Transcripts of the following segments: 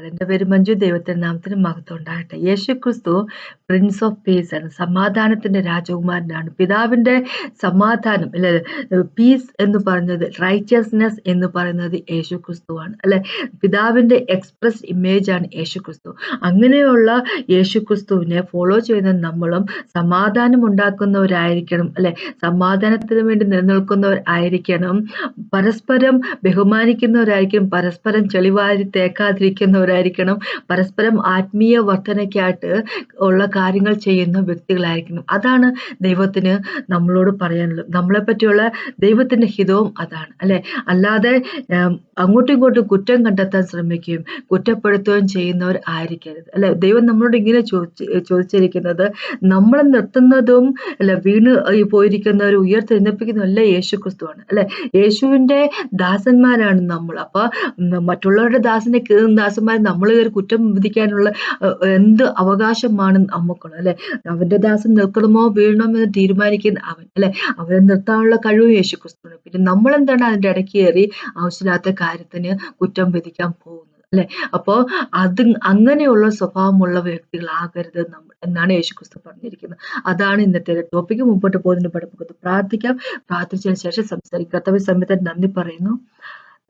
എന്റെ പേര് മഞ്ജു ദൈവത്തിന്റെ നാമത്തിന് മഹത്വം ഉണ്ടാകട്ടെ. യേശു ക്രിസ്തു പ്രിൻസ് ഓഫ് പീസ് ആണ്. സമാധാനത്തിന്റെ രാജകുമാരനാണ്. പിതാവിന്റെ സമാധാനം അല്ലെ? പീസ് എന്ന് പറയുന്നത് റൈറ്റിയസ്നെസ് എന്ന് പറയുന്നത് യേശു ക്രിസ്തുവാണ് അല്ലെ? പിതാവിന്റെ എക്സ്പ്രസ് ഇമേജ് ആണ് യേശു ക്രിസ്തു അങ്ങനെയുള്ള യേശു ക്രിസ്തുവിനെ ഫോളോ ചെയ്യുന്ന നമ്മളും സമാധാനം ഉണ്ടാക്കുന്നവരായിരിക്കണം അല്ലെ? സമാധാനത്തിന് വേണ്ടി നിലനിൽക്കുന്നവരായിരിക്കണം. പരസ്പരം ബഹുമാനിക്കുന്നവരായിരിക്കും പരസ്പരം ചെളിവാരി തേക്കാതിരിക്കുന്നവരായിരിക്കണം. പരസ്പരം ആത്മീയ വർധനയ്ക്കായിട്ട് ഉള്ള കാര്യങ്ങൾ ചെയ്യുന്ന വ്യക്തികളായിരിക്കണം. അതാണ് ദൈവത്തിന് നമ്മളോട് പറയാനുള്ളത്. നമ്മളെ പറ്റിയുള്ള ദൈവത്തിന്റെ ഹിതവും അതാണ് അല്ലെ? അല്ലാതെ അങ്ങോട്ടും ഇങ്ങോട്ടും കുറ്റം കണ്ടെത്താൻ ശ്രമിക്കുകയും കുറ്റപ്പെടുത്തുകയും ചെയ്യുന്നവർ ആയിരിക്കരുത് അല്ലെ? ദൈവം നമ്മളോട് ഇങ്ങനെ ചോദിച്ച് ചോദിച്ചിരിക്കുന്നത് നമ്മളെ നിർത്തുന്നതും അല്ല വീണ് പോയിരിക്കുന്നവർ ഉയർത്തെഴുന്നേപ്പിക്കുന്നതല്ല യേശു ക്രിസ്തുവാണ് അല്ലെ? യേശുവിന്റെ ദാസന്മാരാണ് നമ്മൾ. അപ്പൊ മറ്റുള്ളവരുടെ ദാസനെ ദാസന്മാർ നമ്മൾ കയറി കുറ്റം വിധിക്കാനുള്ള എന്ത് അവകാശമാണ് നമുക്കുള്ളത് അല്ലെ? അവന്റെ ദാസൻ നിൽക്കണമോ വീഴണമോ എന്ന് തീരുമാനിക്കുന്ന അവൻ അല്ലെ? അവനെ നിർത്താനുള്ള കഴിവ് യേശു ക്രിസ്തുവിന് പിന്നെ നമ്മൾ എന്താണ് അതിന്റെ ഇടയ്ക്ക് കയറി ആവശ്യമില്ലാത്ത കാര്യത്തിന് കുറ്റം വിധിക്കാൻ പോകുന്നത് അല്ലെ? അപ്പോ അത് അങ്ങനെയുള്ള സ്വഭാവമുള്ള വ്യക്തികളാകരുത് നമ്മൾ എന്നാണ് യേശു ക്രിസ്തു പറഞ്ഞിരിക്കുന്നത്. അതാണ് ഇന്നത്തെ ടോപ്പിക്ക് മുമ്പോട്ട് പോകുന്നതിന് പഠിപ്പിക്കുന്നത് പ്രാർത്ഥിക്കാം. പ്രാർത്ഥിച്ചതിന് ശേഷം സംസാരിക്കാത്തവ സമയത്ത് നന്ദി പറയുന്നു.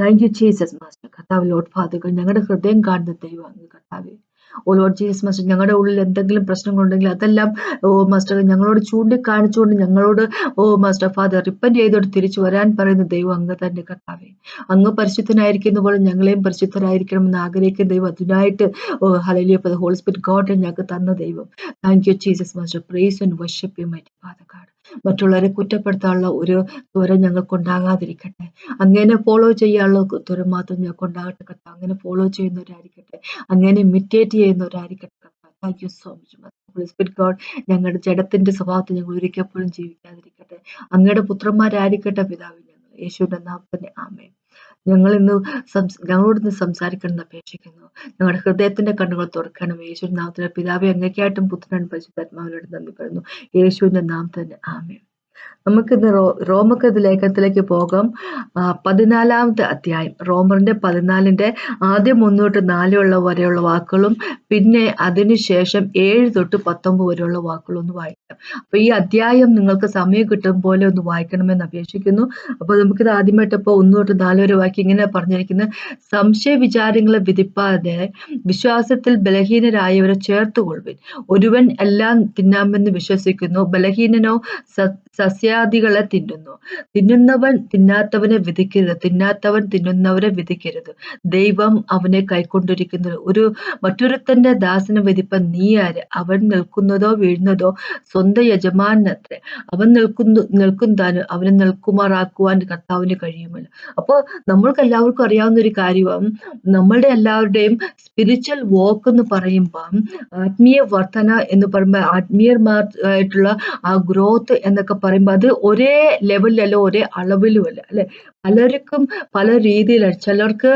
താങ്ക് യു ജീസസ് മാസ്റ്റർ കർത്താവ് ലോഡ് ഫാദുകൾ ഞങ്ങളുടെ ഹൃദയം കാണുന്ന ദൈവമാണ് കർത്താവ്. ഓ ലോഡ് ജീസസ് മാസ്റ്റർ ഞങ്ങളുടെ ഉള്ളിൽ എന്തെങ്കിലും പ്രശ്നങ്ങളുണ്ടെങ്കിൽ അതെല്ലാം ഓ മാസ്റ്റർ ഞങ്ങളോട് ചൂണ്ടിക്കാണിച്ചുകൊണ്ട് ഞങ്ങളോട് ഓ മാസ്റ്റർ ഫാദർ റിപ്പൻ ചെയ്തോട് തിരിച്ചു വരാൻ പറയുന്ന ദൈവം അങ്ങ് തന്നെ കർത്താവെ. അങ്ങ് പരിശുദ്ധനായിരിക്കുന്ന പോലെ ഞങ്ങളെയും പരിശുദ്ധരായിരിക്കണമെന്ന് ആഗ്രഹിക്കുന്ന ദൈവം അതിനായിട്ട് ഓ ഹലലിയ ഹോളിസ്പിറ്റ് ഗോഡ് ഞങ്ങൾക്ക് തന്ന ദൈവം. Thank you Jesus master praise and worship you my father God മറ്റുള്ളവരെ കുറ്റപ്പെടുത്താനുള്ള ഒരു ത്വര ഞങ്ങൾക്ക് ഉണ്ടാകാതിരിക്കട്ടെ അങ്ങനെ ഫോളോ ചെയ്യാനുള്ള ത്വര മാത്രം ഞങ്ങൾക്ക് ഉണ്ടാകട്ടെ കട്ട അങ്ങനെ ഫോളോ ചെയ്യുന്നവരായിരിക്കട്ടെ. അങ്ങനെ imitate ചെയ്യുന്നവരായിരിക്കട്ടെ thank you so much God ഞങ്ങളുടെ ജഡത്തിന്റെ സ്വഭാവത്തിൽ ഞങ്ങൾ ഒരിക്കപ്പോഴും ജീവിക്കാതിരിക്കട്ടെ. അങ്ങയുടെ പുത്രന്മാരായിരിക്കട്ടെ പിതാവ് ഞങ്ങൾ. യേശുവിന്റെ നാമത്തിന്റെ ആമേ ഞങ്ങൾ ഇന്ന് ഞങ്ങളോട് ഇന്ന് സംസാരിക്കണം അപേക്ഷിക്കുന്നു. ഞങ്ങളുടെ ഹൃദയത്തിന്റെ കണ്ണുകൾ തുറക്കണം യേശുവിന്റെ നാമത്തിന്റെ പിതാവെ അങ്ങേക്കായിട്ടും പുത്രനാണ് പരിശുദ്ധാത്മാവിനോട് നന്ദി പറയുന്നു യേശുവിന്റെ നാമത്തിൽ ആമേ നമുക്കിന്ന് റോ റോമക്കത് ലേഖനത്തിലേക്ക് പോകാം. പതിനാലാമത്തെ അധ്യായം റോമറിന്റെ പതിനാലിന്റെ ആദ്യം മുന്നോട്ട് നാലുള്ള വരെയുള്ള വാക്കുകളും പിന്നെ അതിനുശേഷം ഏഴ് തൊട്ട് പത്തൊമ്പത് വരെയുള്ള വാക്കുകളും ഒന്ന് വായിക്കാം. അപ്പൊ ഈ അധ്യായം നിങ്ങൾക്ക് സമയം കിട്ടും പോലെ ഒന്ന് വായിക്കണമെന്ന് അപേക്ഷിക്കുന്നു. അപ്പൊ നമുക്കിത് ആദ്യമായിട്ട് ഇപ്പൊ ഒന്ന് തൊട്ട് നാല് വരെ വാക്കി ഇങ്ങനെ പറഞ്ഞിരിക്കുന്നത് സംശയ വിചാരങ്ങളെ വിധിപ്പാതെ വിശ്വാസത്തിൽ ബലഹീനരായവരെ ചേർത്തുകൊള്ളുവിൻ. ഒരുവൻ എല്ലാം തിന്നാമെന്ന് വിശ്വസിക്കുന്നു. ബലഹീനനോ സസ്യാദികളെ തിന്നുന്നു. തിന്നുന്നവൻ തിന്നാത്തവനെ വിധിക്കരുത്. തിന്നാത്തവൻ തിന്നുന്നവരെ വിധിക്കരുത്. ദൈവം അവനെ കൈക്കൊണ്ടിരിക്കുന്നു. ഒരു മറ്റൊരുത്തന്റെ ദാസന വിധിപ്പ നീ ആര്? അവൻ നിൽക്കുന്നതോ വീഴുന്നതോ സ്വന്തം യജമാനത്രേ അവൻ നിൽക്കുന്നു നിൽക്കുന്നതാനും അവനെ നിൽക്കുമാറാക്കുവാൻ കർത്താവിന് കഴിയുമല്ലോ. അപ്പോൾ നമ്മൾക്ക് എല്ലാവർക്കും അറിയാവുന്ന ഒരു കാര്യം നമ്മളുടെ എല്ലാവരുടെയും സ്പിരിച്വൽ വോക്ക് എന്ന് പറയുമ്പം ആത്മീയ വർധന എന്ന് പറയുമ്പോൾ ആത്മീയമായിട്ടുള്ള ആ ഗ്രോത്ത് എന്നൊക്കെ പറയുമ്പോൾ അത് ഒരേ ലെവലിലല്ല ഒരേ അളവിലുമല്ല അല്ലെ? പലർക്കും പല രീതിയിലാണ്. ചിലർക്ക്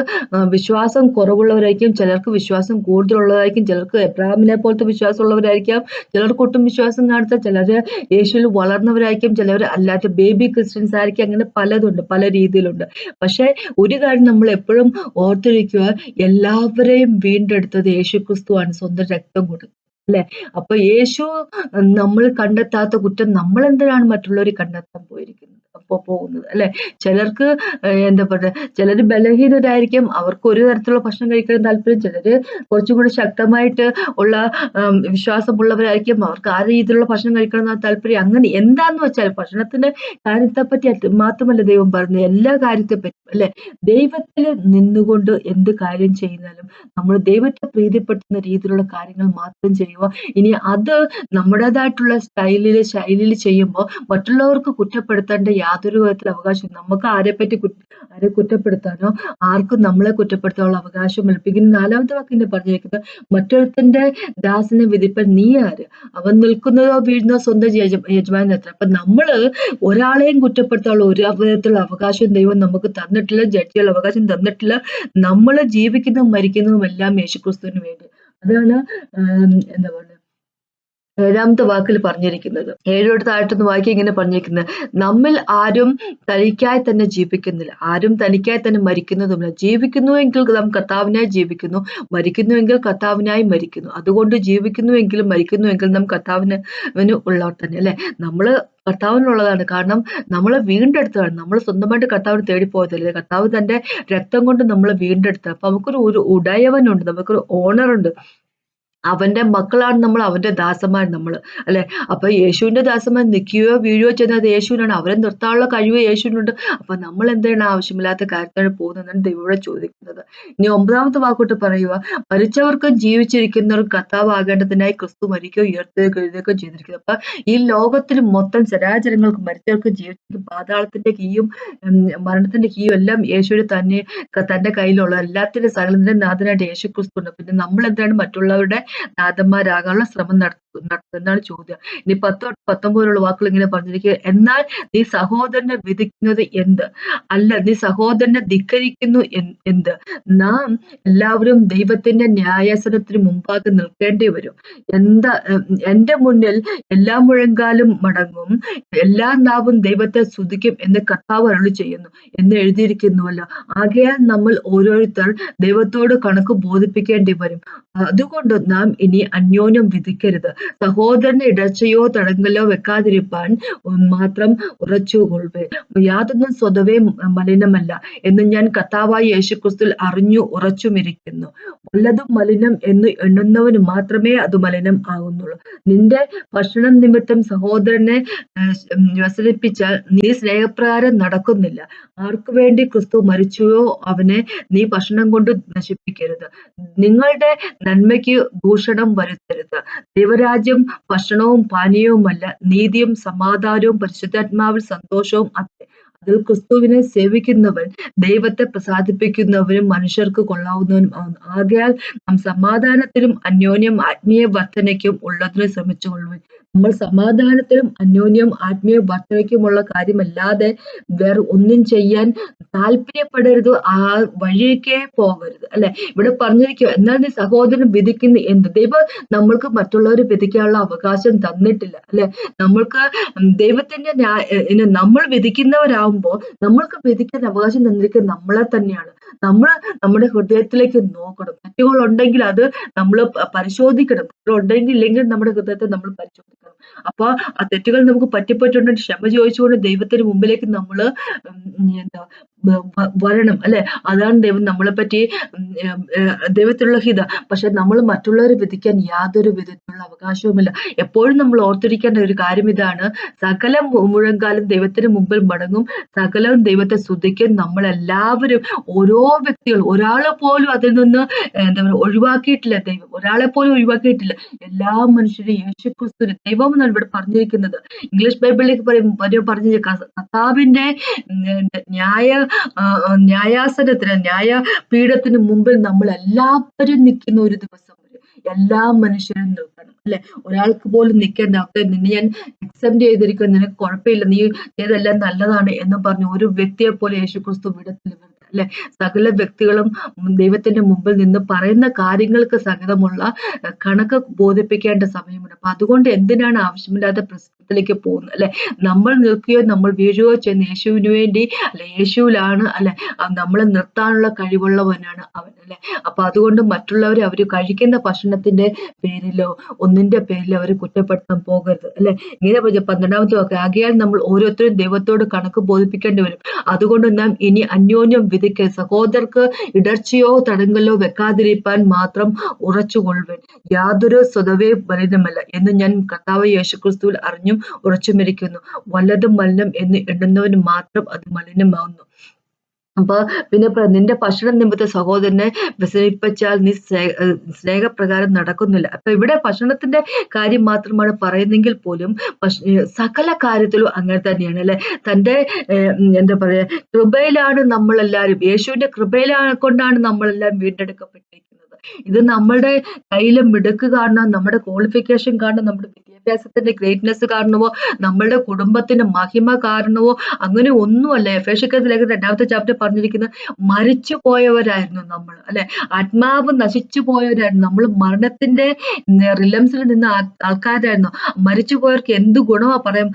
വിശ്വാസം കുറവുള്ളവരായിരിക്കും ചിലർക്ക് വിശ്വാസം കൂടുതലുള്ളതായിരിക്കും ചിലർക്ക് എബ്രാഹിമിനെ പോലത്തെ വിശ്വാസമുള്ളവരായിരിക്കാം ചിലർക്ക് ഒട്ടും വിശ്വാസം കാണാത്ത ചിലർ യേശുവിൽ വളർന്നവരായിരിക്കും ചിലർ അല്ലാത്ത ബേബി ക്രിസ്ത്യൻസ് ആയിരിക്കും അങ്ങനെ പലതുണ്ട് പല രീതിയിലുണ്ട്. പക്ഷെ ഒരു കാര്യം നമ്മൾ എപ്പോഴും ഓർത്തിരിക്കുക എല്ലാവരെയും വീണ്ടെടുത്തത് യേശു ക്രിസ്തുവാണ് സ്വന്തം രക്തം കൊടുത്തത് അല്ലെ? അപ്പൊ യേശു നമ്മൾ കണ്ടെത്താത്ത കുറ്റം നമ്മൾ എന്തിനാണ് മറ്റുള്ളവർ കണ്ടെത്താൻ പോയിരിക്കുന്നത്? അപ്പൊ പോകുന്നത്. അല്ലെ? ചിലർക്ക് എന്താ പറയുക ചിലർ ബലഹീനരായിരിക്കും. അവർക്ക് ഒരു തരത്തിലുള്ള ഭക്ഷണം കഴിക്കാൻ താല്പര്യം. ചിലർ കുറച്ചും കൂടി ശക്തമായിട്ട് ഉള്ള വിശ്വാസമുള്ളവരായിരിക്കും. അവർക്ക് ആ രീതിയിലുള്ള ഭക്ഷണം കഴിക്കണം താല്പര്യം. അങ്ങനെ എന്താന്ന് വെച്ചാൽ ഭക്ഷണത്തിന്റെ കാര്യത്തെ പറ്റി മാത്രമല്ല ദൈവം പറഞ്ഞു എല്ലാ കാര്യത്തെ പറ്റി അല്ലെ? ദൈവത്തിൽ നിന്നുകൊണ്ട് എന്ത് കാര്യം ചെയ്യുന്നാലും നമ്മൾ ദൈവത്തെ പ്രീതിപ്പെടുത്തുന്ന രീതിയിലുള്ള കാര്യങ്ങൾ മാത്രം ചെയ്യുക. ഇനി അത് നമ്മുടേതായിട്ടുള്ള സ്റ്റൈലിൽ ശൈലിയിൽ ചെയ്യുമ്പോൾ മറ്റുള്ളവർക്ക് കുറ്റപ്പെടുത്തേണ്ട യാതൊരു വിധത്തിൽ അവകാശം നമുക്ക് ആരെപ്പറ്റി ആരെ കുറ്റപ്പെടുത്താനോ ആർക്കും നമ്മളെ കുറ്റപ്പെടുത്താനുള്ള അവകാശം ഏൽപ്പിക്കുന്ന നാലാമത്തെ വാക്കിന്റെ പറഞ്ഞിരിക്കുന്നത് മറ്റൊരുത്തന്റെ ദാസിനെ വിധിപ്പൻ നീ ആര്? അവൻ നിൽക്കുന്നതോ വീഴുന്നതോ സ്വന്തം യജമാനത്ര അപ്പൊ നമ്മൾ ഒരാളെയും കുറ്റപ്പെടുത്താനുള്ള ഒരു വിധത്തിലുള്ള അവകാശം ദൈവം നമുക്ക് തന്നിട്ടില്ല ജഡ്ജികൾ അവകാശം തന്നിട്ടില്ല. നമ്മൾ ജീവിക്കുന്നതും മരിക്കുന്നതും എല്ലാം യേശുക്രിസ്തുവിന് വേണ്ടി. അതാണ് എന്താ പറയുക ഏഴാമത്തെ വാക്കിൽ പറഞ്ഞിരിക്കുന്നത്. ഏഴോട് താഴ്ത്തുന്ന വാക്യം ഇങ്ങനെ പറഞ്ഞിരിക്കുന്നത്. നമ്മിൽ ആരും തനിക്കായി തന്നെ ജീവിക്കുന്നില്ല. ആരും തനിക്കായി തന്നെ മരിക്കുന്നതുമില്ല. ജീവിക്കുന്നുവെങ്കിൽ നാം കർത്താവിനായി ജീവിക്കുന്നു. മരിക്കുന്നുവെങ്കിൽ കർത്താവിനായി മരിക്കുന്നു. അതുകൊണ്ട് ജീവിക്കുന്നുവെങ്കിലും മരിക്കുന്നുവെങ്കിൽ നാം കർത്താവിന് ഉള്ളവർ തന്നെ. അല്ലെ? നമ്മൾ കർത്താവിനുള്ളതാണ്. കാരണം നമ്മളെ വീണ്ടെടുത്തതാണ്. നമ്മൾ സ്വന്തമായിട്ട് കർത്താവിന് തേടി പോയതല്ലേ? കർത്താവ് തന്റെ രക്തം കൊണ്ട് നമ്മൾ വീണ്ടെടുത്തത് അപ്പൊ നമുക്കൊരു ഒരു ഉടയവനുണ്ട്. നമുക്കൊരു ഓണറുണ്ട് അവന്റെ മക്കളാണ് നമ്മൾ അവന്റെ ദാസന്മാർ നമ്മൾ അല്ലെ? അപ്പൊ യേശുവിന്റെ ദാസന്മാർ നിൽക്കുകയോ വീഴുകയോ ചെയ്യുന്നത് യേശുവിനാണ്. അവരെ നിർത്താനുള്ള കഴിവ് യേശുവിനുണ്ട്. അപ്പൊ നമ്മൾ എന്താണ് ആവശ്യമില്ലാത്ത കാര്യത്താണ് പോകുന്നതെന്നാണ് ദൈവം ചോദിക്കുന്നത്. ഇനി ഒമ്പതാമത്തെ വാക്കോട്ട് പറയുക മരിച്ചവർക്കും ജീവിച്ചിരിക്കുന്നവർക്കും കർത്താവ് ആകേണ്ടതിനായി ക്രിസ്തു മരിക്കുകയോ ഉയർത്തുകയോ എഴുതുകയോ ചെയ്തിരിക്കുന്നത് അപ്പൊ ഈ ലോകത്തിൽ മൊത്തം ചരാചരങ്ങൾക്ക് മരിച്ചവർക്കും ജീവിച്ചിരിക്കും പാതാളത്തിന്റെ കീയും മരണത്തിന്റെ കീയും എല്ലാം യേശുവിന് തന്നെ തന്റെ കയ്യിലുള്ള എല്ലാത്തിന്റെ സകലത്തിന്റെ നാഥനായിട്ട് യേശു ക്രിസ്തു ഉണ്ട് പിന്നെ നമ്മൾ എന്താണ് മറ്റുള്ളവരുടെ നാഥന്മാരാകാനുള്ള ശ്രമം നടത്തുന്നത് എന്നാണ് ചോദ്യം. ഇനി പത്ത് പത്തൊമ്പതിലുള്ള വാക്കുകൾ ഇങ്ങനെ പറഞ്ഞിരിക്കുക. എന്നാൽ നീ സഹോദരനെ വിധിക്കുന്നത് എന്ത്? അല്ല നീ സഹോദരനെ ധിക്കരിക്കുന്നു എന്ത്? നാം എല്ലാവരും ദൈവത്തിന്റെ ന്യായാസനത്തിന് മുമ്പാകെ നിൽക്കേണ്ടി വരും. എന്താ എന്റെ മുന്നിൽ എല്ലാ മുഴങ്കാലും മടങ്ങും എല്ലാ നാവും ദൈവത്തെ സ്തുതിക്കും എന്ന് കർത്താവ് അരുളി ചെയ്യുന്നു എന്ന് എഴുതിയിരിക്കുന്നുവല്ലോ. ആകയാൽ നമ്മൾ ഓരോരുത്തർ ദൈവത്തോട് കണക്ക് ബോധിപ്പിക്കേണ്ടി വരും. അതുകൊണ്ട് നാം ഇനി അന്യോന്യം വിധിക്കരുത്. സഹോദരന് ഇടർച്ചയോ തടങ്കലോ വെക്കാതിരിപ്പാൻ മാത്രം ഉറച്ചുകൊള്ളേ യാതൊന്നും സ്വതവേ മലിനമല്ല എന്ന് ഞാൻ കർത്താവായ യേശുക്രിസ്തുൽ അറിഞ്ഞു ഉറച്ചുമിരിക്കുന്നു. വല്ലതും മലിനം എന്ന് എണ്ണുന്നവന് മാത്രമേ അത് മലിനം ആകുന്നുള്ളൂ. നിന്റെ ഭക്ഷണം നിമിത്തം സഹോദരനെ വ്യസനിപ്പിച്ചാൽ നീ സ്നേഹപ്രകാരം നടക്കുന്നില്ല. ആർക്കു വേണ്ടി ക്രിസ്തു മരിച്ചുവോ അവനെ നീ ഭക്ഷണം കൊണ്ട് നശിപ്പിക്കരുത്. നിങ്ങളുടെ നന്മയ്ക്ക് ദൂഷണം വരുത്തരുത്. ദൈവരാജ്യം ഭക്ഷണവും പാനീയവുമല്ല നീതിയും സമാധാനവും പരിശുദ്ധാത്മാവിൽ സന്തോഷവും അത്രേ അതിൽ ക്രിസ്തുവിനെ സേവിക്കുന്നവൻ ദൈവത്തെ പ്രസാദിപ്പിക്കുന്നവനും മനുഷ്യർക്ക് കൊള്ളാവുന്നവനും ആകുന്നു ആകയാൽ നാം സമാധാനത്തിനും അന്യോന്യം ആത്മീയ വർധനയ്ക്കും ഉള്ളതിന് ശ്രമിച്ചുകൊള്ളുവിൻ. നമ്മൾ സമാധാനത്തിനും അന്യോന്യം ആത്മീയ വർദ്ധനയ്ക്കുമുള്ള കാര്യമല്ലാതെ വേറെ ഒന്നും ചെയ്യാൻ താല്പര്യപ്പെടരുത്. ആ വഴിയൊക്കെ പോകരുത്. അല്ലെ? ഇവിടെ പറഞ്ഞിരിക്കുക എന്നാൽ നീ സഹോദരൻ വിധിക്കുന്ന എന്ത്? ദൈവം നമ്മൾക്ക് മറ്റുള്ളവർ വിധിക്കാനുള്ള അവകാശം തന്നിട്ടില്ല. അല്ലെ? നമ്മൾക്ക് ദൈവത്തിന്റെ നമ്മൾ വിധിക്കുന്നവരാകുമ്പോൾ നമ്മൾക്ക് വിധിക്കാൻ അവകാശം തന്നിരിക്കുന്നത് നമ്മളെ തന്നെയാണ്. നമ്മൾ നമ്മുടെ ഹൃദയത്തിലേക്ക് നോക്കണം. തെറ്റുകൾ ഉണ്ടെങ്കിൽ അത് നമ്മൾ പരിശോധിക്കണം. ഉണ്ടെങ്കിൽ ഇല്ലെങ്കിൽ നമ്മുടെ ഹൃദയത്തെ നമ്മൾ പരിശോധിക്കണം. അപ്പൊ ആ തെറ്റുകൾ നമുക്ക് പറ്റിപ്പറ്റുണ്ടെങ്കിൽ ക്ഷമ ചോദിച്ചുകൊണ്ട് ദൈവത്തിന് മുമ്പിലേക്ക് നമ്മൾ എന്താ വരണം അല്ലെ? അതാണ് ദൈവം നമ്മളെ പറ്റി ദൈവത്തിലുള്ള ഹിത. പക്ഷെ നമ്മൾ മറ്റുള്ളവരെ വിധിക്കാൻ യാതൊരു വിധത്തിലുള്ള അവകാശവുമില്ല. എപ്പോഴും നമ്മൾ ഓർത്തിരിക്കേണ്ട ഒരു കാര്യം ഇതാണ്. സകല മുഴങ്കാലം ദൈവത്തിന് മുമ്പിൽ മടങ്ങും. സകലവും ദൈവത്തെ സ്തുതിക്കും. നമ്മളെല്ലാവരും ഓരോ വ്യക്തികൾ ഒരാളെ പോലും അതിൽ നിന്ന് എന്താ പറയുക ഒഴിവാക്കിയിട്ടില്ല ദൈവം. ഒരാളെ പോലും ഒഴിവാക്കിയിട്ടില്ല. എല്ലാ മനുഷ്യരും യേശുക്രിസ്തു ദൈവം എന്നാണ് ഇവിടെ പറഞ്ഞിരിക്കുന്നത്. ഇംഗ്ലീഷ് ബൈബിളിലേക്ക് പറയും പറഞ്ഞ കർത്താവിന്റെ ന്യായ ന്യായാസനത്തിന് ന്യായ പീഠത്തിന് മുമ്പിൽ നമ്മൾ എല്ലാവരും നിൽക്കുന്ന ഒരു ദിവസം എല്ലാ മനുഷ്യരും നിൽക്കണം അല്ലെ? ഒരാൾക്ക് പോലും നിൽക്കേണ്ട അവസ്ഥ നിന്നെ ഞാൻ എക്സെപ്റ്റ് ചെയ്തിരിക്കുന്നു നിനക്ക് കുഴപ്പമില്ല നീ ചെയ്തെല്ലാം നല്ലതാണ് എന്ന് പറഞ്ഞു ഒരു വ്യക്തിയെ പോലെ യേശു ക്രിസ്തു വിടത്തിൽ അല്ലെ? സകല വ്യക്തികളും ദൈവത്തിന്റെ മുമ്പിൽ നിന്ന് പറയുന്ന കാര്യങ്ങൾക്ക് സഹിതമുള്ള കണക്ക് ബോധിപ്പിക്കേണ്ട സമയമുണ്ട്. അപ്പൊ അതുകൊണ്ട് എന്തിനാണ് ആവശ്യമില്ലാത്ത പ്രശ്നത്തിലേക്ക് പോകുന്നു അല്ലെ? നമ്മൾ നിൽക്കുകയോ നമ്മൾ വീഴുകയോ ചെയ്യുന്ന യേശുവിന് വേണ്ടി അല്ലെ? യേശുവിലാണ് അല്ലെ? നമ്മളെ നിർത്താനുള്ള കഴിവുള്ളവനാണ് അവൻ അല്ലെ? അപ്പൊ അതുകൊണ്ട് മറ്റുള്ളവരെ അവർ കഴിക്കുന്ന ഭക്ഷണത്തിന്റെ പേരിലോ ഒന്നിന്റെ പേരിലോ അവർ കുറ്റപ്പെടുത്താൻ പോകരുത് അല്ലെ? ഇങ്ങനെ പന്ത്രണ്ടാമത്തെ വാക്ക് ആകയാൽ നമ്മൾ ഓരോരുത്തരും ദൈവത്തോട് കണക്ക് ബോധിപ്പിക്കേണ്ടി വരും. അതുകൊണ്ട് നാം ഇനി അന്യോന്യം വിധിക്കരുത്. സഹോദരർക്ക് ഇടർച്ചയോ തടങ്കലോ വെക്കാതിരിപ്പാൻ മാത്രം ഉറച്ചുകൊള്ളുവൻ. യാതൊരു സ്വതവേ ബലിതമല്ല എന്ന് ഞാൻ കർത്താവ് യേശുക്രിസ്തുവിൽ അറിഞ്ഞും ഉറച്ചുമിരിക്കുന്നു. വല്ലതും മലിനം എന്ന് എണ്ണുന്നവന് മാത്രം അത് മലിനമാവുന്നു. അപ്പൊ പിന്നെ നിന്റെ ഭക്ഷണ നിമിത്ത സഹോദരനെ വ്യസനിപ്പിച്ചാൽ നീ സ്നേഹപ്രകാരം നടക്കുന്നില്ല. അപ്പൊ ഇവിടെ ഭക്ഷണത്തിന്റെ കാര്യം മാത്രമാണ് പറയുന്നെങ്കിൽ പോലും സകല കാര്യത്തിലും അങ്ങനെ തന്നെയാണ് അല്ലെ? തന്റെ എന്താ പറയാ കൃപയിലാണ് നമ്മളെല്ലാരും യേശുവിന്റെ കൃപയിലാണ് കൊണ്ടാണ് നമ്മളെല്ലാം വീണ്ടെടുക്കപ്പെട്ടിരിക്കുന്നത് ഇത് നമ്മുടെ കയ്യിലെ മിടുക്ക് കാരണം നമ്മുടെ ക്വാളിഫിക്കേഷൻ കാരണം നമ്മുടെ വിദ്യാഭ്യാസത്തിന്റെ ഗ്രേറ്റ്നെസ് കാരണമോ നമ്മളുടെ കുടുംബത്തിന്റെ മഹിമ കാരണമോ അങ്ങനെ ഒന്നുമല്ല. ഫേഷിക്കത്തിൽ ലേഖനം രണ്ടാമത്തെ ചാപ്റ്റർ പറഞ്ഞിരിക്കുന്നത് മരിച്ചു പോയവരായിരുന്നു നമ്മൾ അല്ലെ? ആത്മാവ് നശിച്ചു പോയവരായിരുന്നു നമ്മൾ മരണത്തിന്റെ റിലംസിൽ നിന്ന് ആൾക്കാരായിരുന്നു. മരിച്ചു പോയവർക്ക് എന്ത് ഗുണമാ പറയാം?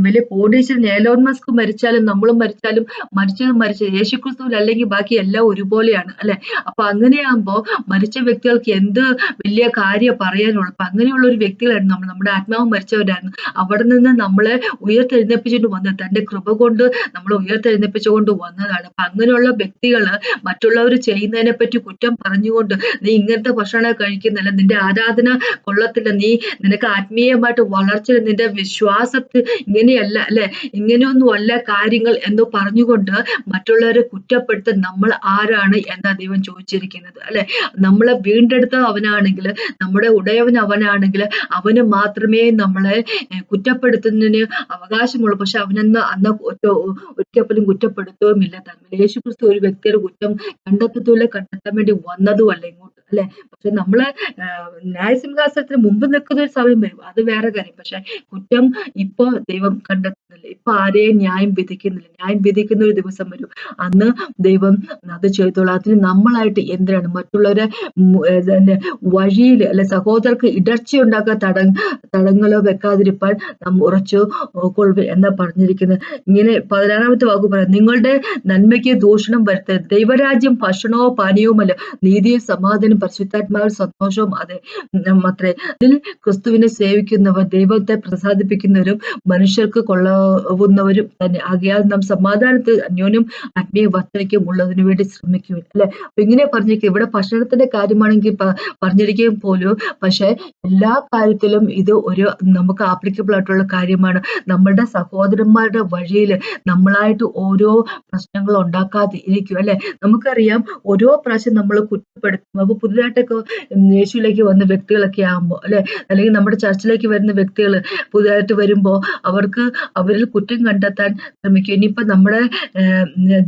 വലിയ കോടീശ്വരൻ ഏലോൺ മസ്ക് മരിച്ചാലും നമ്മളും മരിച്ചാലും മരിച്ചതും മരിച്ച യേശുക്രിസ്തുവിൽ അല്ലെങ്കിൽ ബാക്കി എല്ലാം ഒരുപോലെയാണ് അല്ലെ? അപ്പൊ അങ്ങനെയാകുമ്പോ മരിച്ച വ്യക്തികൾക്ക് എന്ത് വലിയ കാര്യം പറയാനുള്ളൂ അപ്പൊ അങ്ങനെയുള്ള ഒരു വ്യക്തികളായിരുന്നു നമ്മൾ. നമ്മുടെ ആത്മാവ് മരിച്ചവരായിരുന്നു. അവിടെ നിന്ന് നമ്മളെ ഉയർത്തെഴുന്നേപ്പിച്ചുകൊണ്ട് വന്നത് തന്റെ കൃപ കൊണ്ട് നമ്മളെ ഉയർത്തെഴുന്നേപ്പിച്ചുകൊണ്ട് വന്നതാണ്. അപ്പൊ അങ്ങനെയുള്ള വ്യക്തികൾ മറ്റുള്ളവർ ചെയ്യുന്നതിനെ പറ്റി കുറ്റം പറഞ്ഞുകൊണ്ട് നീ ഇങ്ങനത്തെ ഭക്ഷണം കഴിക്കുന്നില്ല നിന്റെ ആരാധന കൊള്ളത്തില്ല നീ നിനക്ക് ആത്മീയമായിട്ട് വളർച്ച നിന്റെ വിശ്വാസത്തിൽ ഇങ്ങനെയല്ല അല്ലെ? ഇങ്ങനെയൊന്നും അല്ല കാര്യങ്ങൾ എന്ന് പറഞ്ഞുകൊണ്ട് മറ്റുള്ളവരെ കുറ്റപ്പെടുത്താൻ നമ്മൾ ആരാണ് എന്നാ ദൈവം ചോദിച്ചിരിക്കുന്നത് അല്ലെ? നമ്മളെ വീണ്ടെടുത്ത അവനാണെങ്കിൽ നമ്മുടെ ഉടയവൻ അവനാണെങ്കിൽ അവന് മാത്രമേ നമ്മളെ കുറ്റപ്പെടുത്തുന്നതിന് അവകാശമുള്ളൂ. പക്ഷെ അവനെന്ന് അന്ന് ഒറ്റ ഒരിക്കലും കുറ്റപ്പെടുത്തുകയുമില്ല. തന്നെ യേശു ക്രിസ്തു ഒരു വ്യക്തിയുടെ കുറ്റം കണ്ടെത്തത്തില്ല കണ്ടെത്താൻ വേണ്ടി വന്നതുമല്ല ഇങ്ങോട്ട് അല്ലെ? പക്ഷെ നമ്മൾ ന്യായസിംഹാസനത്തിന് മുമ്പ് നിൽക്കുന്ന ഒരു സമയം വരും. അത് വേറെ കാര്യം. പക്ഷെ കുറ്റം ഇപ്പൊ ദൈവം കണ്ടെത്തുന്നില്ല. ഇപ്പൊ ആരെയും ന്യായം വിധിക്കുന്നില്ല. ന്യായം വിധിക്കുന്ന ഒരു ദിവസം വരും. അന്ന് ദൈവം അത് ചെയ്തോളാം. അതിന് നമ്മളായിട്ട് എന്തിനാണ്? മറ്റുള്ളവരെ വഴിയിൽ അല്ലെ സഹോദരർക്ക് ഇടർച്ച ഉണ്ടാക്കാൻ തട തടങ്ങളോ വെക്കാതിരിപ്പാൻ നാം ഉറച്ചു കൊള്ളുക എന്നാ പറഞ്ഞിരിക്കുന്നത്. ഇങ്ങനെ പതിനാറാമത്തെ വാക്ക് പറയാം. നിങ്ങളുടെ നന്മയ്ക്ക് ദൂഷണം വരുത്തരുത്. ദൈവരാജ്യം ഭക്ഷണവും പാനീയവുമല്ല നീതിയും സമാധാനം പരിശുദ്ധാത്മാവിൽ സന്തോഷവും അതെ അത്രേ. അതിൽ ക്രിസ്തുവിനെ സേവിക്കുന്നവർ ദൈവത്തെ പ്രസാദിപ്പിക്കുന്നവരും മനുഷ്യർക്ക് കൊള്ളാവുന്നവരും തന്നെ. ആകയാൽ നാം സമാധാനത്തിൽ അന്യോന്യം ആത്മീയ വർദ്ധനയ്ക്കും ഉള്ളതിനു വേണ്ടി ശ്രമിക്കുക അല്ലെ? ഇങ്ങനെ പറഞ്ഞിരിക്കുക ഇവിടെ ഭക്ഷണത്തിന്റെ കാര്യമാണെങ്കിൽ പറഞ്ഞിരിക്കുകയും പോലും പക്ഷെ എല്ലാ കാര്യത്തിലും ഇത് ഒരു നമുക്ക് ആപ്ലിക്കബിൾ ആയിട്ടുള്ള കാര്യമാണ്. നമ്മളുടെ സഹോദരന്മാരുടെ വഴിയിൽ നമ്മളായിട്ട് ഓരോ പ്രശ്നങ്ങൾ ഉണ്ടാക്കാതെ ഇരിക്കും അല്ലെ? നമുക്കറിയാം ഓരോ പ്രാവശ്യം നമ്മൾ കുറ്റപ്പെടുത്തും. പുതുതായിട്ടൊക്കെ യേശുവിലേക്ക് വന്ന വ്യക്തികളൊക്കെ ആകുമ്പോൾ അല്ലെ? അല്ലെങ്കിൽ നമ്മുടെ ചർച്ചിലേക്ക് വരുന്ന വ്യക്തികൾ പുതുതായിട്ട് വരുമ്പോൾ അവർക്ക് അവരിൽ കുറ്റം കണ്ടെത്താൻ ശ്രമിക്കും. ഇനിയിപ്പോൾ നമ്മുടെ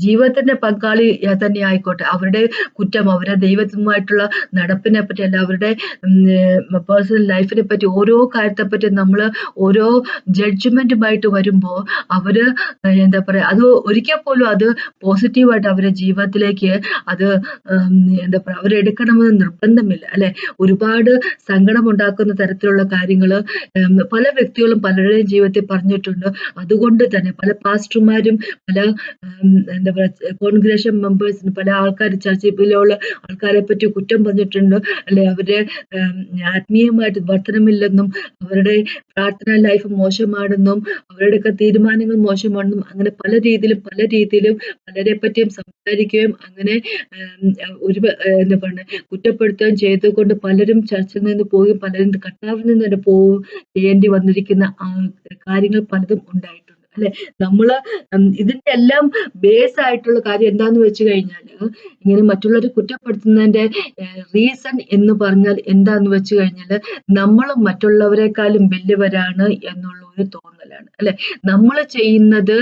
ജീവിതത്തിന്റെ പങ്കാളി തന്നെ ആയിക്കോട്ടെ. അവരുടെ കുറ്റം അവരുടെ ദൈവത്തുമായിട്ടുള്ള നടപ്പിനെ പറ്റി അല്ല അവരുടെ പേഴ്സണൽ ലൈഫിനെ പറ്റി ഓരോ കാര്യത്തെ പറ്റി നമ്മൾ ഓരോ ജഡ്ജ്മെന്റുമായിട്ട് വരുമ്പോൾ അവർ എന്താ പറയാ അത് ഒരിക്കൽ പോലും അത് പോസിറ്റീവായിട്ട് അവരുടെ ജീവിതത്തിലേക്ക് അത് എന്താ എന്താ പറയാ അവരെടുക്കണമെന്ന് നിർബന്ധമില്ല അല്ലെ? ഒരുപാട് സങ്കടമുണ്ടാക്കുന്ന തരത്തിലുള്ള കാര്യങ്ങൾ പല വ്യക്തികളും പലരുടെയും ജീവിതത്തിൽ പറഞ്ഞിട്ടുണ്ട്. അതുകൊണ്ട് തന്നെ പല പാസ്റ്റർമാരും പല എന്താ പറയുക കോൺഗ്രേഷൻ മെമ്പേഴ്സിന് പല ആൾക്കാർ ചർച്ചയിലുള്ള ആൾക്കാരെ പറ്റി കുറ്റം പറഞ്ഞിട്ടുണ്ട് അല്ലെ? അവരുടെ ആത്മീയമായിട്ട് വർധനമില്ലെന്നും അവരുടെ പ്രാർത്ഥനാ ലൈഫ് മോശമാണെന്നും അവരുടെയൊക്കെ തീരുമാനങ്ങൾ മോശമാണെന്നും അങ്ങനെ പല രീതിയിലും പല രീതിയിലും പലരെ പറ്റിയും സംസാരിക്കുകയും അങ്ങനെ ഒരു എന്താ പറയുക കുറ്റപ്പെടുത്തുകയും ചെയ്തുകൊണ്ട് പലരും ചർച്ചിൽ നിന്ന് പോവുകയും പലരും കർത്താവിൽ നിന്ന് തന്നെ പോവുകയും ചെയ്യേണ്ടി വന്നിരിക്കുന്ന കാര്യങ്ങൾ പലതും ഉണ്ടായിട്ടുണ്ട്. അല്ലെ? നമ്മൾ ഇതിന്റെ എല്ലാം ബേസ് ആയിട്ടുള്ള കാര്യം എന്താന്ന് വെച്ച് കഴിഞ്ഞാൽ ഇങ്ങനെ മറ്റുള്ളവരെ കുറ്റപ്പെടുത്തുന്നതിന്റെ റീസൺ എന്ന് പറഞ്ഞാൽ എന്താന്ന് വെച്ച് കഴിഞ്ഞാൽ നമ്മൾ മറ്റുള്ളവരെക്കാളും വലിയവരാണ് എന്നുള്ള ഒരു തോന്നലാണ് അല്ലെ? നമ്മൾ ചെയ്യുന്നത്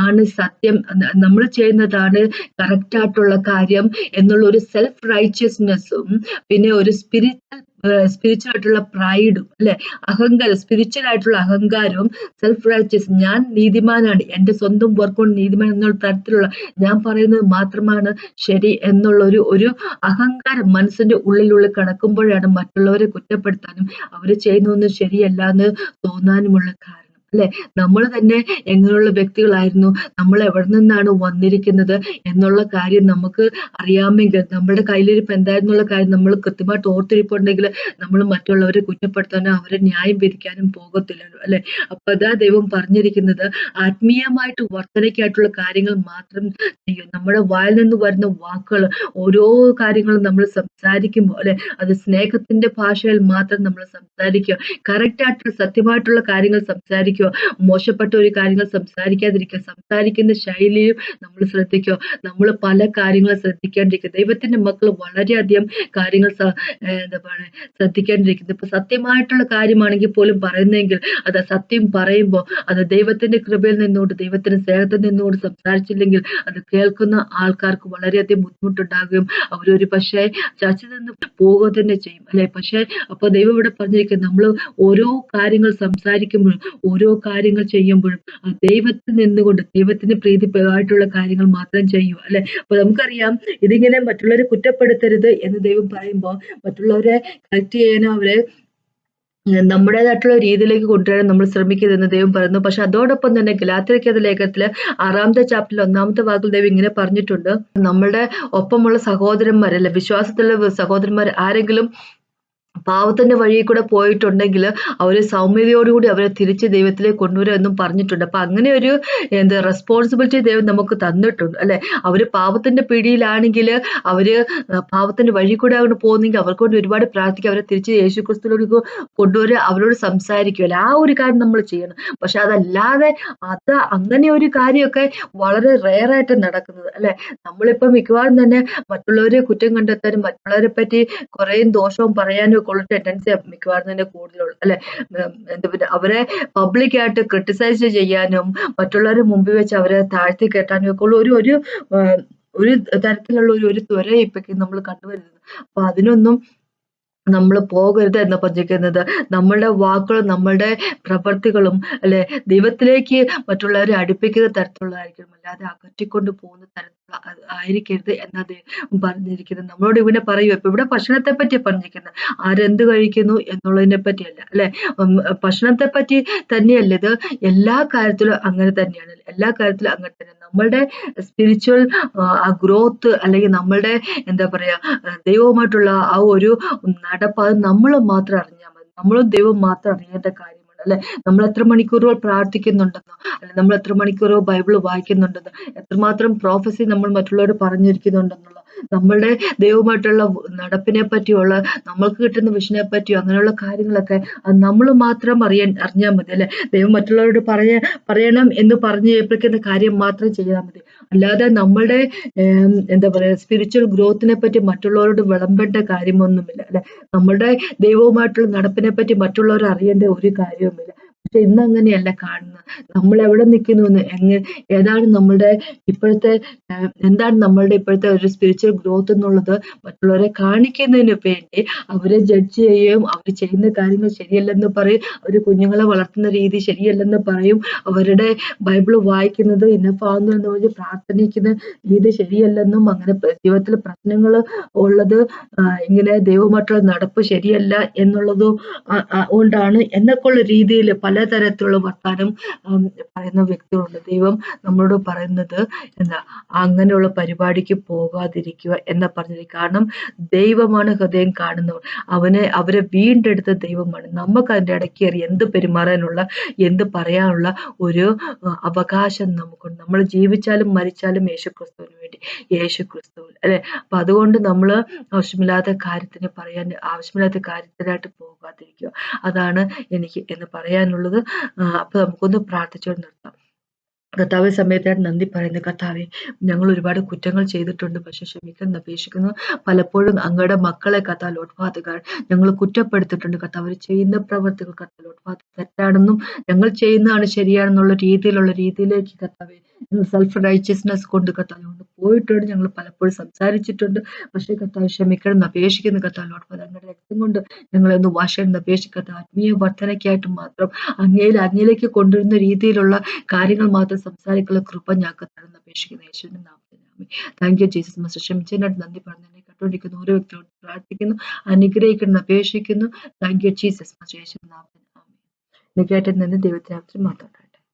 ആണ് സത്യം നമ്മൾ ചെയ്യുന്നതാണ് കറക്റ്റ് ആയിട്ടുള്ള കാര്യം എന്നുള്ള ഒരു സെൽഫ് റൈച്ചിയസ്നെസ്സും പിന്നെ ഒരു സ്പിരിച്വൽ സ്പിരിച്വൽ ആയിട്ടുള്ള പ്രൈഡും അല്ലെ? അഹങ്കാരം സ്പിരിച്വൽ ആയിട്ടുള്ള അഹങ്കാരവും സെൽഫ് റൈച്ചസ് ഞാൻ നീതിമാനാണ് എന്റെ സ്വന്തം വർക്ക് കൊണ്ട് നീതിമാൻ എന്നുള്ള തരത്തിലുള്ള ഞാൻ പറയുന്നത് മാത്രമാണ് ശരി എന്നുള്ള ഒരു ഒരു അഹങ്കാരം മനസ്സിന്റെ ഉള്ളിലുള്ളിൽ കിടക്കുമ്പോഴാണ് മറ്റുള്ളവരെ കുറ്റപ്പെടുത്താനും അവർ ചെയ്യുന്നൊന്നും ശരിയല്ല എന്ന് തോന്നാനുമുള്ള കാരണം. അല്ലെ? നമ്മൾ തന്നെ എങ്ങനെയുള്ള വ്യക്തികളായിരുന്നു? നമ്മൾ എവിടെ നിന്നാണ് വന്നിരിക്കുന്നത് എന്നുള്ള കാര്യം നമുക്ക് അറിയാമെങ്കിൽ നമ്മുടെ കയ്യിലിരിപ്പ് എന്തായിരുന്നുള്ള കാര്യം നമ്മൾ കൃത്യമായിട്ട് ഓർത്തിരിപ്പുണ്ടെങ്കിൽ നമ്മൾ മറ്റുള്ളവരെ കുറ്റപ്പെടുത്താനോ അവരെ ന്യായം വിധിക്കാനും പോകത്തില്ലല്ലോ അല്ലെ? അപ്പൊ അതാ ദൈവം പറഞ്ഞിരിക്കുന്നത് ആത്മീയമായിട്ട് വർധനയ്ക്കായിട്ടുള്ള കാര്യങ്ങൾ മാത്രം ചെയ്യും. നമ്മുടെ വായിൽ നിന്ന് വരുന്ന വാക്കുകൾ ഓരോ കാര്യങ്ങളും നമ്മൾ സംസാരിക്കുമ്പോൾ അല്ലെ? അത് സ്നേഹത്തിന്റെ ഭാഷയിൽ മാത്രം നമ്മൾ സംസാരിക്കുക. കറക്റ്റ് ആയിട്ടുള്ള സത്യമായിട്ടുള്ള കാര്യങ്ങൾ സംസാരിക്കുക. ശ്രദ്ധിക്കുക മോശപ്പെട്ട ഒരു കാര്യങ്ങൾ സംസാരിക്കാതിരിക്കുക സംസാരിക്കുന്ന ശൈലിയും നമ്മൾ ശ്രദ്ധിക്കുക നമ്മൾ പല കാര്യങ്ങളും ശ്രദ്ധിക്കാണ്ടിരിക്കുക. ദൈവത്തിന്റെ മക്കൾ വളരെയധികം കാര്യങ്ങൾ എന്താ പറയുക ശ്രദ്ധിക്കാണ്ടിരിക്കുന്നത് ഇപ്പൊ സത്യമായിട്ടുള്ള കാര്യമാണെങ്കിൽ പോലും പറയുന്നെങ്കിൽ അത് സത്യം പറയുമ്പോൾ അത് ദൈവത്തിന്റെ കൃപയിൽ നിന്നുകൊണ്ട് ദൈവത്തിന്റെ സ്നേഹത്തിൽ നിന്നുകൊണ്ട് സംസാരിച്ചില്ലെങ്കിൽ അത് കേൾക്കുന്ന ആൾക്കാർക്ക് വളരെയധികം ബുദ്ധിമുട്ടുണ്ടാകുകയും അവരൊരു പക്ഷേ ചർച്ചിൽ നിന്ന് പോകുക തന്നെ ചെയ്യും. അല്ലെ? പക്ഷേ അപ്പൊ ദൈവം ഇവിടെ പറഞ്ഞിരിക്കുന്നത് നമ്മൾ ഓരോ കാര്യങ്ങൾ സംസാരിക്കുമ്പോഴും ഓരോ കാര്യങ്ങൾ ചെയ്യുമ്പോഴും ആ ദൈവത്തിൽ നിന്നുകൊണ്ട് ദൈവത്തിന് പ്രീതിപ്രദമായിട്ടുള്ള കാര്യങ്ങൾ മാത്രം ചെയ്യൂ അല്ലെ? അപ്പൊ നമുക്കറിയാം ഇതിങ്ങനെ മറ്റുള്ളവരെ കുറ്റപ്പെടുത്തരുത് എന്ന് ദൈവം പറയുമ്പോൾ മറ്റുള്ളവരെ കറക്റ്റ് ചെയ്യാനോ അവരെ നമ്മുടേതായിട്ടുള്ള രീതിയിലേക്ക് കൊണ്ടുവരാൻ നമ്മൾ ശ്രമിക്കരുതെന്ന് ദൈവം പറയുന്നു. പക്ഷെ അതോടൊപ്പം തന്നെ ഗലാത്തിരിക്കാത്ത ലേഖനത്തിൽ ആറാമത്തെ ചാപ്റ്ററിൽ ഒന്നാമത്തെ വാക്കിൽ ദൈവം ഇങ്ങനെ പറഞ്ഞിട്ടുണ്ട്. നമ്മളുടെ ഒപ്പമുള്ള സഹോദരന്മാർ വിശ്വാസത്തിലുള്ള സഹോദരന്മാർ ആരെങ്കിലും പാവത്തിന്റെ വഴിയിൽ കൂടെ പോയിട്ടുണ്ടെങ്കിൽ അവർ സൗമ്യതയോടുകൂടി അവരെ തിരിച്ച് ദൈവത്തിലേക്ക് കൊണ്ടുവരും എന്നും പറഞ്ഞിട്ടുണ്ട്. അപ്പൊ അങ്ങനെ ഒരു എന്താ റെസ്പോൺസിബിലിറ്റി ദൈവം നമുക്ക് തന്നിട്ടുണ്ട് അല്ലെ? അവർ പാവത്തിന്റെ പിടിയിലാണെങ്കിൽ അവർ പാവത്തിന്റെ വഴി കൂടെ അങ്ങോട്ട് പോകുന്നെങ്കിൽ അവർക്ക് വേണ്ടി ഒരുപാട് പ്രാർത്ഥിക്കുക. അവരെ തിരിച്ച് യേശു ക്രിസ്തുവിലേക്ക് കൊണ്ടുവരിക അവരോട് സംസാരിക്കുമല്ലോ ആ ഒരു കാര്യം നമ്മൾ ചെയ്യണം. പക്ഷെ അതല്ലാതെ അത് അങ്ങനെ ഒരു കാര്യമൊക്കെ വളരെ റെയർ ആയിട്ട് നടക്കുന്നത് അല്ലെ? നമ്മളിപ്പോ മിക്കവാറും തന്നെ മറ്റുള്ളവരെ കുറ്റം കണ്ടെത്താനും മറ്റുള്ളവരെ പറ്റി കുറേ ദോഷവും പറയാനും ഉള്ള ടെൻഡൻസി മിക്കവാറും തന്നെ കൂടുതലുള്ള അല്ലെ എന്താ പിന്നെ അവരെ പബ്ലിക്കായിട്ട് ക്രിട്ടിസൈസ് ചെയ്യാനും മറ്റുള്ളവരുടെ മുമ്പിൽ വെച്ച് അവരെ താഴ്ത്തി കെട്ടാനും ഒക്കെ ഉള്ള ഒരു ഒരു ഒരു തരത്തിലുള്ള ഒരു ഒരു ത്വര ഇപ്പൊക്കെ നമ്മൾ കണ്ടുവരുന്നത്. അപ്പൊ അതിനൊന്നും നമ്മൾ പോകരുത് എന്ന് പറഞ്ഞിരിക്കുന്നത്. നമ്മളുടെ വാക്കുകളും നമ്മളുടെ പ്രവർത്തികളും അല്ലെ ദൈവത്തിലേക്ക് മറ്റുള്ളവരെ അടുപ്പിക്കുന്ന തരത്തിലുള്ളതായിരിക്കണം അല്ലാതെ അകറ്റിക്കൊണ്ട് പോകുന്ന തരത്തിലുള്ള ആയിരിക്കരുത് എന്നത് പറഞ്ഞിരിക്കുന്നത്. നമ്മളോട് ഇവിടെ പറയൂ ഇപ്പൊ ഇവിടെ ഭക്ഷണത്തെ പറ്റി പറഞ്ഞിരിക്കുന്നത് ആരെന്ത് കഴിക്കുന്നു എന്നുള്ളതിനെ പറ്റിയല്ല അല്ലെ? ഭക്ഷണത്തെ പറ്റി തന്നെയല്ല ഇത്. എല്ലാ കാര്യത്തിലും അങ്ങനെ തന്നെയാണ്. എല്ലാ കാര്യത്തിലും അങ്ങനെ തന്നെ നമ്മളുടെ സ്പിരിച്വൽ ഗ്രോത്ത് അല്ലെങ്കിൽ നമ്മളുടെ എന്താ പറയാ ദൈവവുമായിട്ടുള്ള ആ ഒരു നടപ്പ് അത് നമ്മൾ മാത്രം അറിഞ്ഞാൽ മതി. നമ്മളും ദൈവം മാത്രം അറിയേണ്ട കാര്യമാണ് അല്ലെ? നമ്മൾ എത്ര മണിക്കൂറുകൾ പ്രാർത്ഥിക്കുന്നുണ്ടെന്നോ അല്ലെ? നമ്മൾ എത്ര മണിക്കൂറുകൾ ബൈബിൾ വായിക്കുന്നുണ്ടെന്നോ എത്രമാത്രം പ്രോഫസി നമ്മൾ മറ്റുള്ളവർ പറഞ്ഞിരിക്കുന്നുണ്ടെന്നുള്ള നമ്മളുടെ ദൈവമായിട്ടുള്ള നടപ്പിനെ പറ്റിയുള്ള നമ്മൾക്ക് കിട്ടുന്ന വിഷനെ പറ്റിയോ അങ്ങനെയുള്ള കാര്യങ്ങളൊക്കെ നമ്മൾ മാത്രം അറിയാൻ അറിഞ്ഞാൽ മതി അല്ലെ? ദൈവം മറ്റുള്ളവരോട് പറയ പറയണം എന്ന് പറഞ്ഞു ഏൽപ്പിക്കുന്ന കാര്യം മാത്രം ചെയ്താൽ മതി. അല്ലാതെ നമ്മളുടെ എന്താ പറയാ സ്പിരിച്വൽ ഗ്രോത്തിനെ പറ്റി മറ്റുള്ളവരോട് വിളമ്പേണ്ട കാര്യമൊന്നുമില്ല അല്ലെ? നമ്മളുടെ ദൈവവുമായിട്ടുള്ള നടപ്പിനെ പറ്റി മറ്റുള്ളവർ അറിയേണ്ട ഒരു കാര്യവുമില്ല. പക്ഷെ ഇന്ന് അങ്ങനെയല്ല കാണുന്നത്. നമ്മൾ എവിടെ നിൽക്കുന്നു എങ്ങനെ ഏതാണ് നമ്മളുടെ ഇപ്പോഴത്തെ എന്താണ് നമ്മളുടെ ഇപ്പോഴത്തെ ഒരു സ്പിരിച്വൽ ഗ്രോത്ത് എന്നുള്ളത് മറ്റുള്ളവരെ കാണിക്കുന്നതിന് വേണ്ടി അവരെ ജഡ്ജ് ചെയ്യുകയും അവർ ചെയ്യുന്ന കാര്യങ്ങൾ ശരിയല്ലെന്ന് പറയും അവർ കുഞ്ഞുങ്ങളെ വളർത്തുന്ന രീതി ശരിയല്ലെന്ന് പറയും അവരുടെ ബൈബിൾ വായിക്കുന്നത് ഇന്നഫാവുന്നു എന്ന് പറഞ്ഞ് പ്രാർത്ഥനിക്കുന്ന രീതി ശരിയല്ലെന്നും അങ്ങനെ ജീവിതത്തിൽ പ്രശ്നങ്ങൾ ഉള്ളത് ഇങ്ങനെ ദൈവമായിട്ടുള്ള നടപ്പ് ശരിയല്ല എന്നുള്ളതും കൊണ്ടാണ് എന്നൊക്കെ ഉള്ള രീതിയിൽ പലതരത്തിലുള്ള വർത്താനം പറയുന്ന വ്യക്തികളുണ്ട്. ദൈവം നമ്മളോട് പറയുന്നത് എന്താ? അങ്ങനെയുള്ള പരിപാടിക്ക് പോകാതിരിക്കുക എന്ന പറഞ്ഞത്. കാരണം ദൈവമാണ് ഹൃദയം കാണുന്നവർ അവനെ അവരെ വീണ്ടെടുത്ത ദൈവമാണ്. നമുക്ക് അതിന്റെ ഇടയ്ക്ക് കയറി എന്ത് പെരുമാറാനുള്ള എന്ത് പറയാനുള്ള ഒരു അവകാശം നമുക്കുണ്ട്. നമ്മൾ ജീവിച്ചാലും മരിച്ചാലും യേശു ക്രിസ്തുവിന് വേണ്ടി യേശു ക്രിസ്തുവിൽ അല്ലെ? അപ്പൊ അതുകൊണ്ട് നമ്മൾ ആവശ്യമില്ലാത്ത കാര്യത്തിന് പറയാൻ ആവശ്യമില്ലാത്ത കാര്യത്തിനായിട്ട് പോകാതിരിക്കുക. അതാണ് എനിക്ക് എന്ന് പറയാനുള്ളത്. അപ്പൊ നമുക്കൊന്ന് പ്രാർത്ഥിച്ചുകൊണ്ട് നിർത്താം. കർത്താവ് സമയത്തായിട്ട് നന്ദി പറയുന്നു. കർത്താവെ ഞങ്ങൾ ഒരുപാട് കുറ്റങ്ങൾ ചെയ്തിട്ടുണ്ട്. പക്ഷെ ക്ഷമിക്കാൻ അപേക്ഷിക്കുന്നു. പലപ്പോഴും അങ്ങയുടെ മക്കളെ കഥ ലോട്ട്പാത്തുകാർ ഞങ്ങൾ കുറ്റപ്പെടുത്തിയിട്ടുണ്ട്. കർത്താവ് ചെയ്യുന്ന പ്രവർത്തികൾ കഥ ലോട്ട്ഫാത്ത് തെറ്റാണെന്നും ഞങ്ങൾ ചെയ്യുന്നതാണ് ശരിയാണെന്നുള്ള രീതിയിലുള്ള രീതിയിലേക്ക് കർത്താവെ സെൽഫ് റൈച്ചസ്നെസ് കൊണ്ട് കർത്താവ് കൊണ്ട് പോയിട്ടുണ്ട്. ഞങ്ങൾ പലപ്പോഴും സംസാരിച്ചിട്ടുണ്ട്. പക്ഷേ കത്താവ് ക്ഷമിക്കണം അപേക്ഷിക്കുന്ന. കത്താലോട്ട് ഞങ്ങളുടെ രക്തം കൊണ്ട് ഞങ്ങളെ ഒന്ന് വാഷണം അപേക്ഷിക്കാത്ത ആത്മീയ വർധനയ്ക്കായിട്ട് മാത്രം അങ്ങയിൽ അങ്ങയിലേക്ക് കൊണ്ടുവരുന്ന രീതിയിലുള്ള കാര്യങ്ങൾ മാത്രം സംസാരിക്കുള്ള കൃപ ഞങ്ങൾക്ക് തരുന്ന. അപേക്ഷിക്കുന്ന. യേശുവിന്റെ നാമത്തിൽ താങ്ക് യു ജീസസ് മസ്റ്റർ ക്ഷമിച്ചതിനായിട്ട് നന്ദി പറഞ്ഞു എന്നെ കണ്ടുകൊണ്ടിരിക്കുന്ന ഓരോ വ്യക്തിയോട് പ്രാർത്ഥിക്കുന്നു അനുഗ്രഹിക്കണം അപേക്ഷിക്കുന്നു. താങ്ക് യു ജീസസ് മസ്റ്റർ യേശുവിന്റെ നാമത്തിൽ എനിക്കായിട്ട് നിന്ന് ദൈവത്തിനകത്ത് മാത്രം